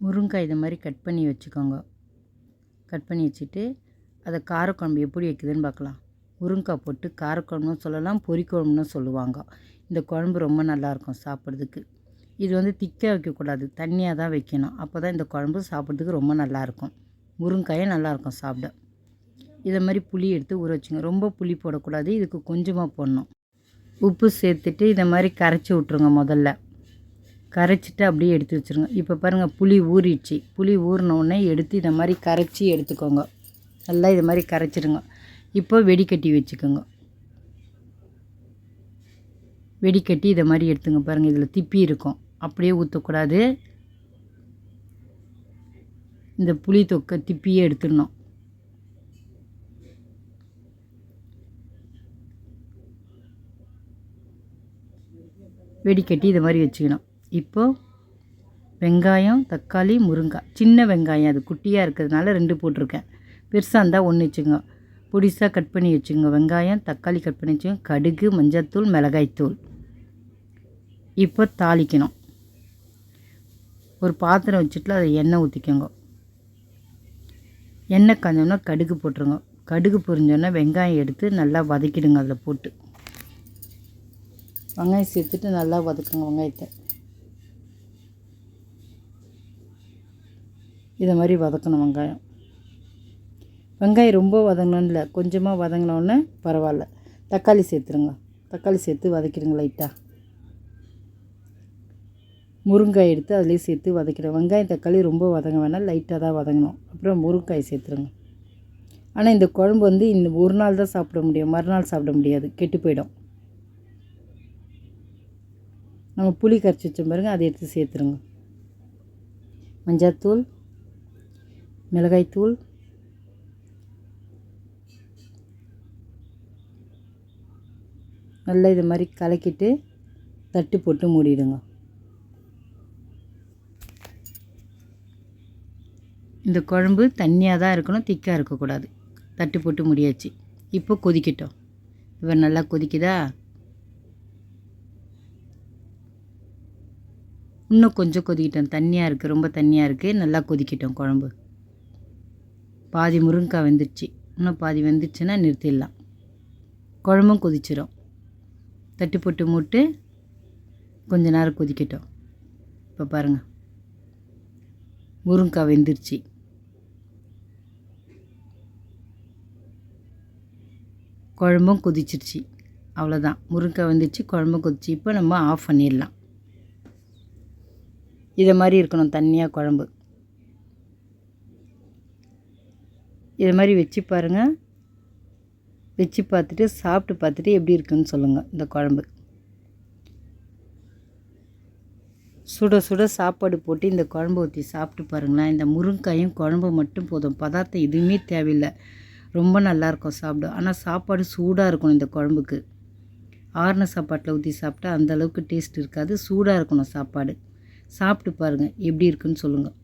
முருங்கை இதை மாதிரி கட் பண்ணி வச்சுக்கோங்க. கட் பண்ணி வச்சுட்டு அதை காரக்குழம்பு எப்படி வைக்குதுன்னு பார்க்கலாம். முருங்காய் போட்டு காரக்குழம்புன்னு சொல்லலாம் பொறிக்குழம்புன்னு சொல்லுவாங்க. இந்த குழம்பு ரொம்ப நல்லாயிருக்கும் சாப்பிட்றதுக்கு. இது வந்து திக்காக வைக்கக்கூடாது தண்ணியாக தான் வைக்கணும். அப்போ தான் இந்த குழம்பு சாப்பிட்றதுக்கு ரொம்ப நல்லாயிருக்கும். முருங்காயும் நல்லாயிருக்கும் சாப்பிட. இதை மாதிரி புளி எடுத்து ஊற வச்சுங்க. ரொம்ப புளி போடக்கூடாது இதுக்கு கொஞ்சமாக போடணும். உப்பு சேர்த்துட்டு இதை மாதிரி கரைச்சி விட்ருங்க முதல்ல. கரைச்சிட்டு அப்படியே எடுத்து வச்சுருங்க. இப்போ பாருங்கள் புளி ஊறிடுச்சு. புளி ஊறினோடனே எடுத்து இதை மாதிரி கரைச்சி எடுத்துக்கோங்க. நல்லா இது மாதிரி கரைச்சிடுங்க. இப்போ வெடிக்கட்டி வச்சுக்கோங்க. வெடிக்கட்டி இதை மாதிரி எடுத்துங்க பாருங்கள் இதில் திப்பி இருக்கும். அப்படியே ஊற்றக்கூடாது. இந்த புளி தொக்கை திப்பியே எடுத்துடணும். வெடிக்கட்டி இதை மாதிரி வச்சுக்கணும். இப்போது வெங்காயம் தக்காளி முருங்காய் சின்ன வெங்காயம் அது. குட்டியாக இருக்கிறதுனால ரெண்டு போட்டிருக்கேன். பெருசாக இருந்தால் ஒன்று வச்சுங்க பொடிசாக கட் பண்ணி வச்சுங்க வெங்காயம் தக்காளி கட் பண்ணி வச்சுங்க கடுகு மஞ்சள்தூள் மிளகாய்த்தூள் இப்போ தாளிக்கணும். ஒரு பாத்திரம் வச்சுட்டு அதை எண்ணெய் ஊற்றிக்கோங்க எண்ணெய் காஞ்சோன்னா கடுகு போட்டுருங்க. கடுகு பொரிஞ்சோன்னா வெங்காயம் எடுத்து நல்லா வதக்கிடுங்க அதில் போட்டு. வெங்காயம் சேர்த்துட்டு நல்லா வதக்குங்க வெங்காயத்தை. இதை மாதிரி வதக்கணும் வெங்காயம். வெங்காயம் ரொம்ப வதங்கணும்னு இல்லை கொஞ்சமாக வதங்கினோன்னே பரவாயில்ல. தக்காளி சேர்த்துருங்க. தக்காளி சேர்த்து வதக்கிடுங்க லைட்டாக முருங்காய் எடுத்து அதிலே சேர்த்து வதக்கிடும் வெங்காயம் தக்காளி ரொம்ப வதங்க வேணாம் லைட்டாக தான் வதங்கணும். அப்புறம் முருங்காய் சேர்த்துருங்க. ஆனால் இந்த குழம்பு வந்து இந்த ஒரு நாள் தான் சாப்பிட முடியும். மறுநாள் சாப்பிட முடியாது. கெட்டு போயிடும். நம்ம புளி கரைச்சி வச்சோம் பாருங்கள் அதை எடுத்து சேர்த்துருங்க. மஞ்சள்தூள் மிளகாய்த்தூள். நல்லா இது மாதிரி கலக்கிட்டு தட்டு போட்டு மூடிடுங்க. இந்த குழம்பு தண்ணியாக தான் இருக்கணும் திக்காக இருக்கக்கூடாது. தட்டு போட்டு முடியாச்சு. இப்போ கொதிக்கட்டும். இப்போ நல்லா கொதிக்குதா? இன்னும் கொஞ்சம் கொதிக்கிட்டோம். தண்ணியாக இருக்குது ரொம்ப தண்ணியாக இருக்குது நல்லா கொதிக்கட்டும் குழம்பு. பாதி முருங்கைக்காய் வெந்துடுச்சு. இன்னும் பாதி வெந்துச்சுன்னா நிறுத்திடலாம். குழம்பும் கொதிச்சிடும் தட்டி போட்டு மூட்டு கொஞ்ச நேரம் கொதிக்கட்டும். இப்போ பாருங்கள் முருங்கைக்காய் வெந்துருச்சு குழம்பும் கொதிச்சிருச்சு. அவ்வளோதான் முருங்கைக்காய் வந்துருச்சு குழம்பும் கொதிச்சு. இப்போ நம்ம ஆஃப் பண்ணிடலாம். இதை மாதிரி இருக்கணும் தண்ணியாக குழம்பு. இதை மாதிரி வச்சு பாருங்கள் வச்சு பார்த்துட்டு சாப்பிட்டு பார்த்துட்டு எப்படி இருக்குன்னு சொல்லுங்கள் இந்த குழம்பு. சுட சுட சாப்பாடு போட்டு இந்த குழம்பு ஊற்றி சாப்பிட்டு பாருங்களேன். இந்த முருங்காயும் குழம்பு மட்டும் போதும். பதார்த்தம் எதுவுமே தேவையில்லை. ரொம்ப நல்லாயிருக்கும் சாப்பிடும் ஆனால் சாப்பாடு சூடாக இருக்கணும் இந்த குழம்புக்கு. ஆறுன சாப்பாட்டில் ஊற்றி சாப்பிட்டா அந்தளவுக்கு டேஸ்ட் இருக்காது. சூடாக இருக்கணும் சாப்பாடு. சாப்பிட்டு பாருங்கள் எப்படி இருக்குன்னு சொல்லுங்கள்